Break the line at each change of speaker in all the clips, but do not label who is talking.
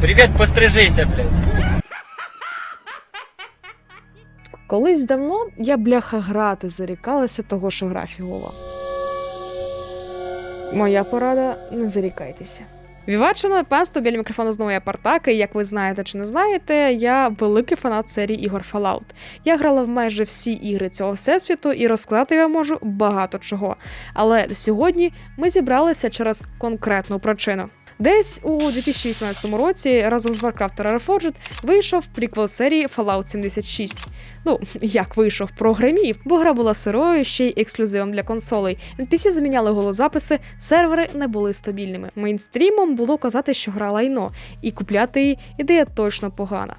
Привет, пострижися, блядь.
Колись давно я бляха грати зарікалася того, що гра фігова. Моя порада не зарікайтеся. Вівачина, панство біля мікрофону знову я Партака, і як ви знаєте чи не знаєте, я великий фанат серії ігор Fallout. Я грала в майже всі ігри цього всесвіту і розказати я можу багато чого. Але сьогодні ми зібралися через конкретну причину. Десь у 2018 році разом з Warcraft та Reforged вийшов приквел серії Fallout 76. Ну, як вийшов, програмів, бо гра була сирою, ще й ексклюзивом для консолей. NPC заміняли голозаписи, сервери не були стабільними. Мейнстрімом було казати, що гра лайно, і купляти її ідея точно погана.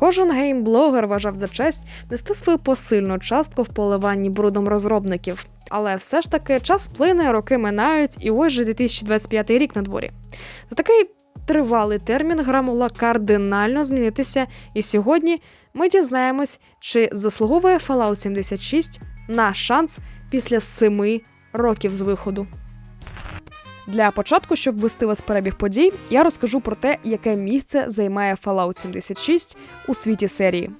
Кожен геймблогер вважав за честь нести свою посильну частку в поливанні брудом розробників. Але все ж таки час плине, роки минають, і ось же 2025 рік на дворі. За такий тривалий термін гра могла кардинально змінитися, і сьогодні ми дізнаємось, чи заслуговує Fallout 76 на шанс після семи років з виходу. Для початку, щоб ввести вас перебіг подій, я розкажу про те, яке місце займає Fallout 76 у світі серії.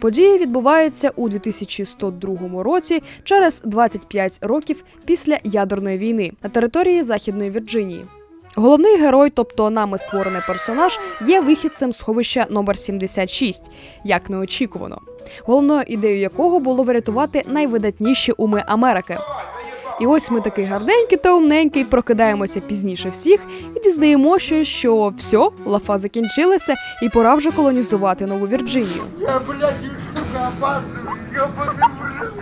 Події відбуваються у 2102 році через 25 років після ядерної війни на території Західної Вірджинії. Головний герой, тобто нами створений персонаж, є вихідцем сховища номер 76, як неочікувано, головною ідеєю якого було врятувати найвидатніші уми Америки. І ось ми такий гарненький та умненький, прокидаємося пізніше всіх і дізнаємося, що все, лафа закінчилася, і пора вже колонізувати нову Вірджинію.
Я, блядь, сука, опаздываю, ёбаный в рот.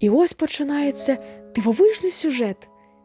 І ось починається дивовижний сюжет,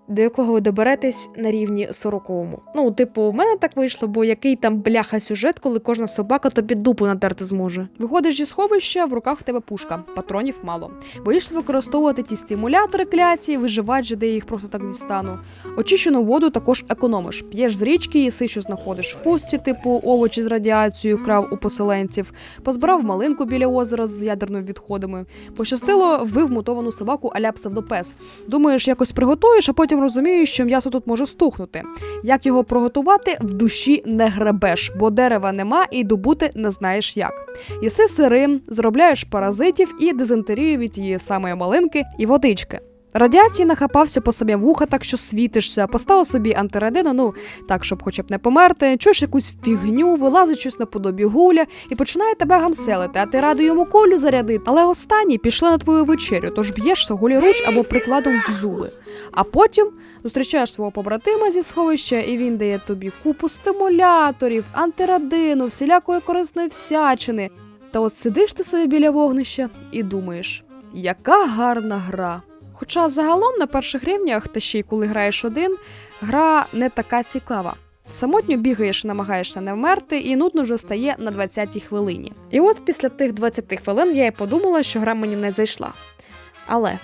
до якого ви доберетесь на рівні сороковому. Ну, типу, в мене так вийшло, бо який там бляха сюжет, коли кожна собака тобі дупу натерти зможе. Виходиш зі сховища, в руках в тебе пушка, патронів мало. Боїшся використовувати ті стимулятори кляті, виживати же, де їх просто так дістану. Очищену воду також економиш. П'єш з річки, їси, що знаходиш в пустці, типу овочі з радіацією, крав у поселенців, позбирав малинку біля озера з ядерними відходами. Пощастило, вбив мутовану собаку аля псевдопес. Думаєш, якось приготуєш, а потім розумієш, що м'ясо тут може стухнути. Як його приготувати, в душі не гребеш, бо дерева нема і добути не знаєш як. Їси сирим, заробляєш паразитів і дизентерію від тієї самої малинки і водички. Радіації нахапався по собі вуха, так що світишся, поставив собі антирадину, ну так, щоб хоча б не померти, чуєш якусь фігню, вилазить щось наподобі гуля і починає тебе гамселити, а ти радий йому колю зарядити. Але останні пішли на твою вечерю, тож б'єшся голіруч або прикладом в зуби. А потім зустрічаєш свого побратима зі сховища, і він дає тобі купу стимуляторів, антирадину, всілякої корисної всячини. Та от сидиш ти собі біля вогнища і думаєш, яка гарна гра. Хоча загалом на перших рівнях, та ще й коли граєш один, гра не така цікава. Самотньо бігаєш, намагаєшся не вмерти, і нудно вже стає на 20-й хвилині. І от після тих 20 хвилин я й подумала, що гра мені не зайшла. Але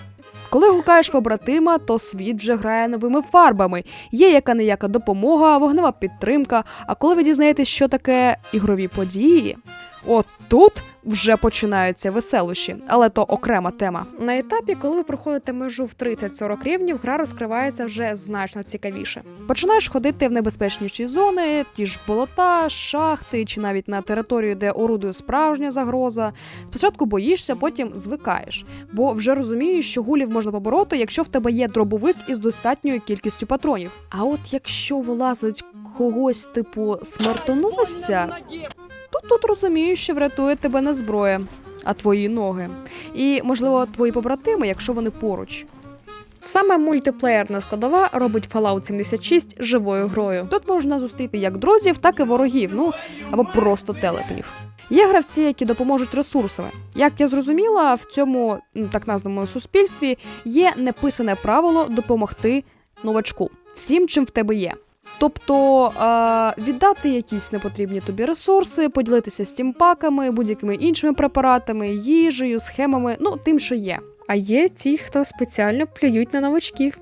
коли гукаєш побратима, то світ вже грає новими фарбами. Є яка неяка допомога, вогнева підтримка. А коли ви дізнаєтесь, що таке ігрові події, от тут вже починаються веселощі, але то окрема тема. На етапі, коли ви проходите межу в 30-40 рівнів, гра розкривається вже значно цікавіше. Починаєш ходити в небезпечніші зони, ті ж болота, шахти чи навіть на територію, де орудує справжня загроза. Спочатку боїшся, потім звикаєш, бо вже розумієш, що гулів можна побороти, якщо в тебе є дробовик із достатньою кількістю патронів. А от якщо вилазить когось типу смертоносця, то тут розумієш, що врятує тебе не зброя, а твої ноги. І, можливо, твої побратими, якщо вони поруч. Саме мультиплеєрна складова робить Fallout 76 живою грою. Тут можна зустріти як друзів, так і ворогів, ну або просто телепнів. Є гравці, які допоможуть ресурсами. Як я зрозуміла, в цьому так названому суспільстві є неписане правило допомогти новачку всім, чим в тебе є. Тобто е, віддати якісь непотрібні тобі ресурси, поділитися стімпаками, будь-якими іншими препаратами, їжею, схемами, ну тим, що є. А є ті, хто спеціально плюють на новачків.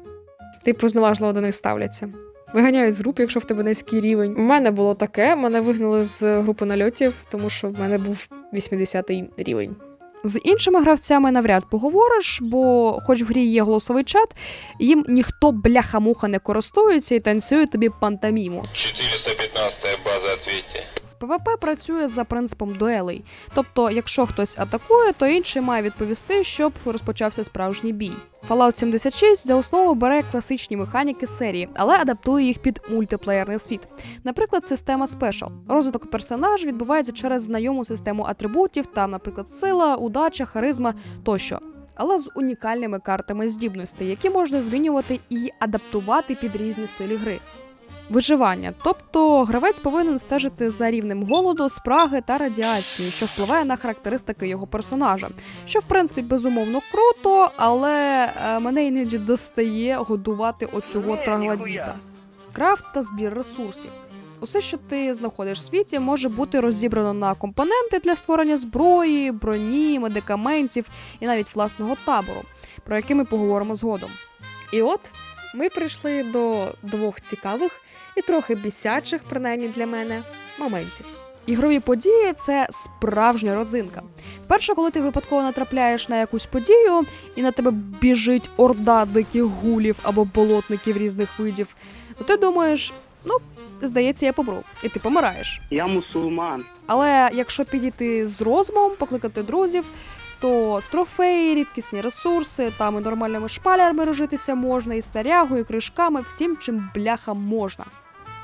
Типу, зневажливо до них ставляться. Виганяють з груп, якщо в тебе низький рівень. У мене було таке, мене вигнали з групи нальотів, тому що в мене був 80-й рівень. З іншими гравцями навряд поговориш, бо хоч в грі є голосовий чат, їм ніхто бляха-муха не користується і танцює тобі пантоміму.
400
ПВП працює за принципом дуелей. Тобто, якщо хтось атакує, то інший має відповісти, щоб розпочався справжній бій. Fallout 76 за основу бере класичні механіки серії, але адаптує їх під мультиплеєрний світ. Наприклад, система Special. Розвиток персонажа відбувається через знайому систему атрибутів, там, наприклад, сила, удача, харизма тощо. Але з унікальними картами здібностей, які можна змінювати і адаптувати під різні стилі гри. Виживання, тобто гравець повинен стежити за рівнем голоду, спраги та радіації, що впливає на характеристики його персонажа, що в принципі безумовно круто, але е, мене іноді достає годувати оцього траглодіта. Крафт та збір ресурсів. Усе, що ти знаходиш в світі, може бути розібрано на компоненти для створення зброї, броні, медикаментів і навіть власного табору, про який ми поговоримо згодом. І от ми прийшли до двох цікавих і трохи бісячих, принаймні для мене, моментів. Ігрові події це справжня родзинка. Перше, коли ти випадково натрапляєш на якусь подію, і на тебе біжить орда диких гулів або болотників різних видів, то ти думаєш, ну, здається, я помру, і ти помираєш.
Я мусульман.
Але якщо підійти з розумом, покликати друзів, то трофеї, рідкісні ресурси, там і нормальними шпалерами розжитися можна, і старягою, і кришками, всім чим бляха можна.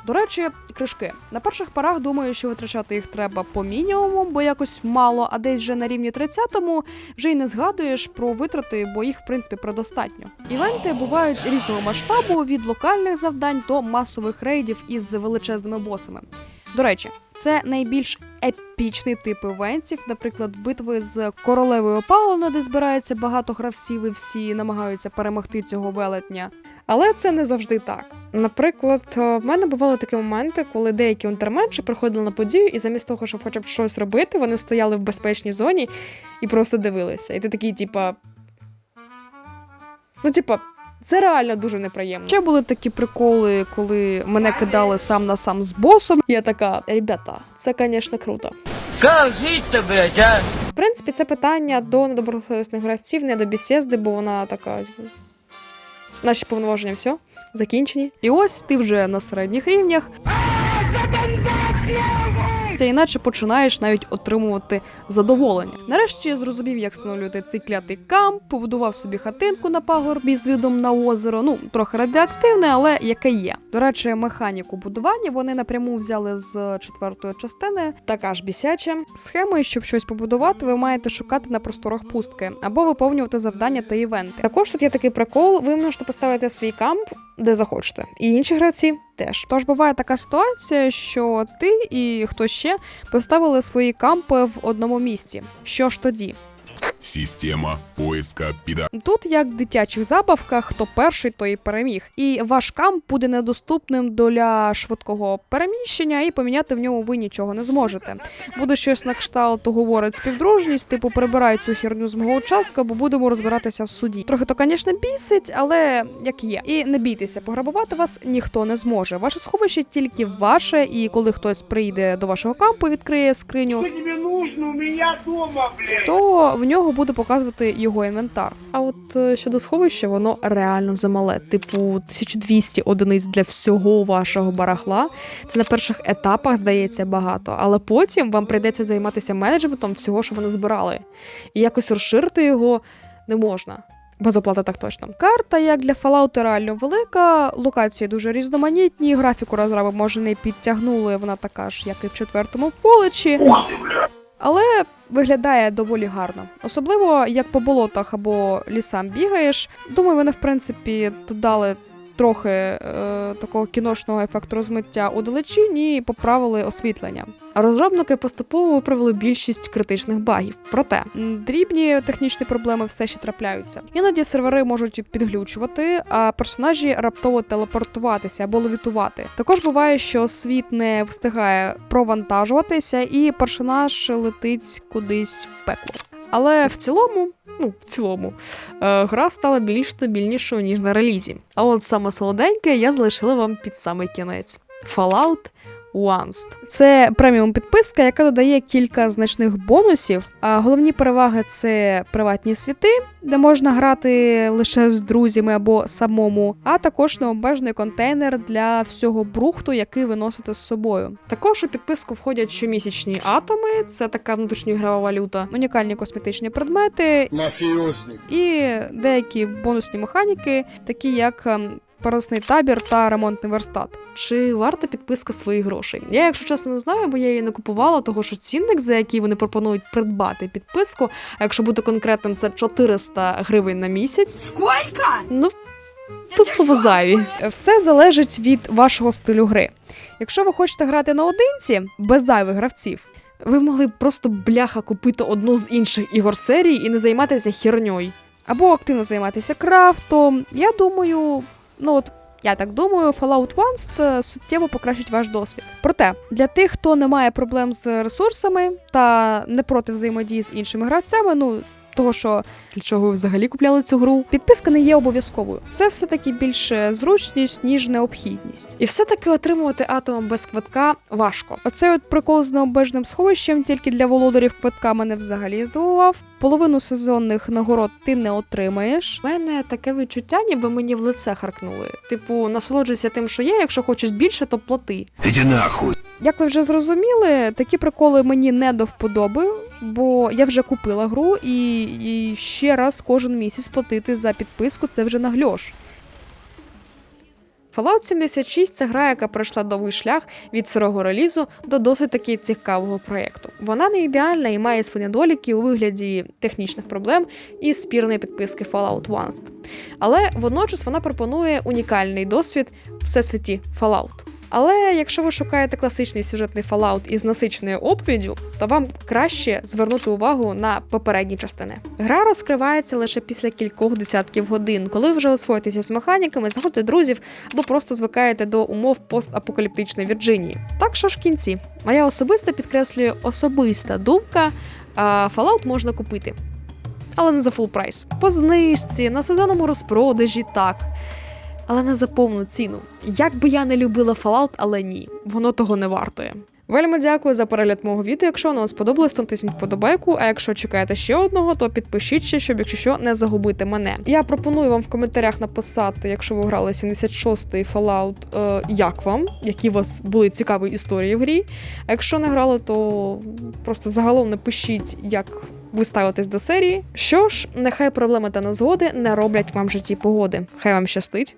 До речі, кришки. На перших порах думаю, що витрачати їх треба по мінімуму, бо якось мало, а десь вже на рівні 30-му вже й не згадуєш про витрати, бо їх в принципі предостатньо. Івенти бувають різного масштабу від локальних завдань до масових рейдів із величезними босами. До речі, це найбільш епічний тип івентів, наприклад, битви з королевою опалено, де збирається багато гравців і всі намагаються перемогти цього велетня. Але це не завжди так. Наприклад, е, в мене бували такі моменти, коли деякі унтерменші приходили на подію, і замість того, щоб хоча б щось робити, вони стояли в безпечній зоні і просто дивилися. І ти такий, типа. Ну, типа, це реально дуже неприємно. Ще були такі приколи, коли мене кидали сам на сам з босом. Я така, ребята, це, звісно, круто.
Как жить-то, блядь, а?
В принципі, це питання до недобросовісних гравців, не до бесіди, бо вона така. Наші повноваження все, закінчені. І ось ти вже на середніх рівнях. Та іначе починаєш навіть отримувати задоволення. Нарешті я зрозумів, як встановлювати цей клятий камп, побудував собі хатинку на пагорбі з видом на озеро. Ну трохи радіоактивне, але яке є. До речі, механіку будування вони напряму взяли з четвертої частини. Така ж бісяча. Схемою, щоб щось побудувати, ви маєте шукати на просторах пустки або виповнювати завдання та івенти. Також тут є такий прикол: ви можете поставити свій камп де захочете, і інші гравці теж. Тож буває така ситуація, що ти і хто ще поставили свої кампи в одному місці. Що ж тоді?
Система поиска пида...
Тут, як в дитячих забавках, хто перший, той і переміг. І ваш камп буде недоступним для швидкого переміщення, і поміняти в ньому ви нічого не зможете. Буде щось на кшталт говорить співдружність, типу прибирай цю херню з мого участка, бо будемо розбиратися в суді. Трохи то, звісно, бісить, але як є. І не бійтеся, пограбувати вас ніхто не зможе. Ваше сховище тільки ваше, і коли хтось прийде до вашого кампу, відкриє скриню,
тебе нужно у меня дома, блядь?
то в нього буде показувати його інвентар. А от е, щодо сховища, воно реально замале. Типу 1200 одиниць для всього вашого барахла. Це на перших етапах здається багато, але потім вам прийдеться займатися менеджментом всього, що вони збирали. І якось розширити його не можна. Без оплати так точно. Карта, як для Fallout, реально велика, локації дуже різноманітні, графіку розраби може не підтягнули, вона така ж, як і в четвертому фоличі. Але виглядає доволі гарно. Особливо як по болотах або лісам бігаєш. Думаю, вони в принципі додали трохи е, такого кіношного ефекту розмиття у далечині і поправили освітлення. Розробники поступово виправили більшість критичних багів. Проте дрібні технічні проблеми все ще трапляються. Іноді сервери можуть підглючувати, а персонажі раптово телепортуватися або левітувати. Також буває, що світ не встигає провантажуватися, і персонаж летить кудись в пекло. Але в цілому, ну в цілому, е, гра стала більш стабільнішою ніж на релізі. А от саме солоденьке я залишила вам під самий кінець. Fallout
Once. Це преміум підписка, яка додає кілька значних бонусів. А головні переваги це приватні світи, де можна грати лише з друзями або самому, а також необмежений контейнер для всього брухту, який ви носите з собою. Також у підписку входять щомісячні атоми, це така внутрішньогрова валюта, унікальні косметичні предмети
Мафіозник.
і деякі бонусні механіки, такі як ем, парусний табір та ремонтний верстат. Чи варта підписка своїх грошей? Я, якщо чесно, не знаю, бо я її не купувала, того що цінник, за який вони пропонують придбати підписку, а якщо бути конкретним, це 400 гривень на місяць.
Сколько?
Ну, тут слово зайві. Все залежить від вашого стилю гри. Якщо ви хочете грати наодинці, без зайвих гравців, ви могли б просто бляха купити одну з інших ігор серії і не займатися херньою. Або активно займатися крафтом. Я думаю, ну от. Я так думаю, Fallout Once е, суттєво покращить ваш досвід. Проте для тих, хто не має проблем з ресурсами та не проти взаємодії з іншими гравцями, ну того, що для чого ви взагалі купляли цю гру, підписка не є обов'язковою. Це все таки більше зручність, ніж необхідність. І все-таки отримувати атомом без квитка важко. Оцей от прикол з необмеженим сховищем тільки для володарів квитка мене взагалі здивував. Половину сезонних нагород ти не отримаєш. У мене таке відчуття, ніби мені в лице харкнули. Типу, насолоджуйся тим, що є. Якщо хочеш більше, то плати.
Іди нахуй.
Як ви вже зрозуміли, такі приколи мені не до вподоби, бо я вже купила гру і, і ще раз кожен місяць платити за підписку це вже нагльош. Fallout 76 це гра, яка пройшла довгий шлях від сирого релізу до досить таки цікавого проєкту. Вона не ідеальна і має свої недоліки у вигляді технічних проблем і спірної підписки Fallout Once. Але водночас вона пропонує унікальний досвід всесвіті Fallout. Але якщо ви шукаєте класичний сюжетний Fallout із насиченою оповіддю, то вам краще звернути увагу на попередні частини. Гра розкривається лише після кількох десятків годин, коли вже освоїтеся з механіками, знаходите друзів або просто звикаєте до умов постапокаліптичної Вірджинії. Так що ж в кінці, моя особиста підкреслює особиста думка. Fallout можна купити. Але не за фул прайс. По знижці, на сезонному розпродажі, так але не за повну ціну. Як би я не любила Fallout, але ні, воно того не вартує. Вельми дякую за перегляд мого відео. Якщо воно вам сподобалось, то тисніть вподобайку. А якщо чекаєте ще одного, то підпишіть ще, щоб якщо що не загубити мене. Я пропоную вам в коментарях написати, якщо ви грали 76-й Fallout, е, як вам, які у вас були цікаві історії в грі. А якщо не грали, то просто загалом напишіть, як ви ставитесь до серії. Що ж, нехай проблеми та незгоди не роблять вам в житті погоди. Хай вам щастить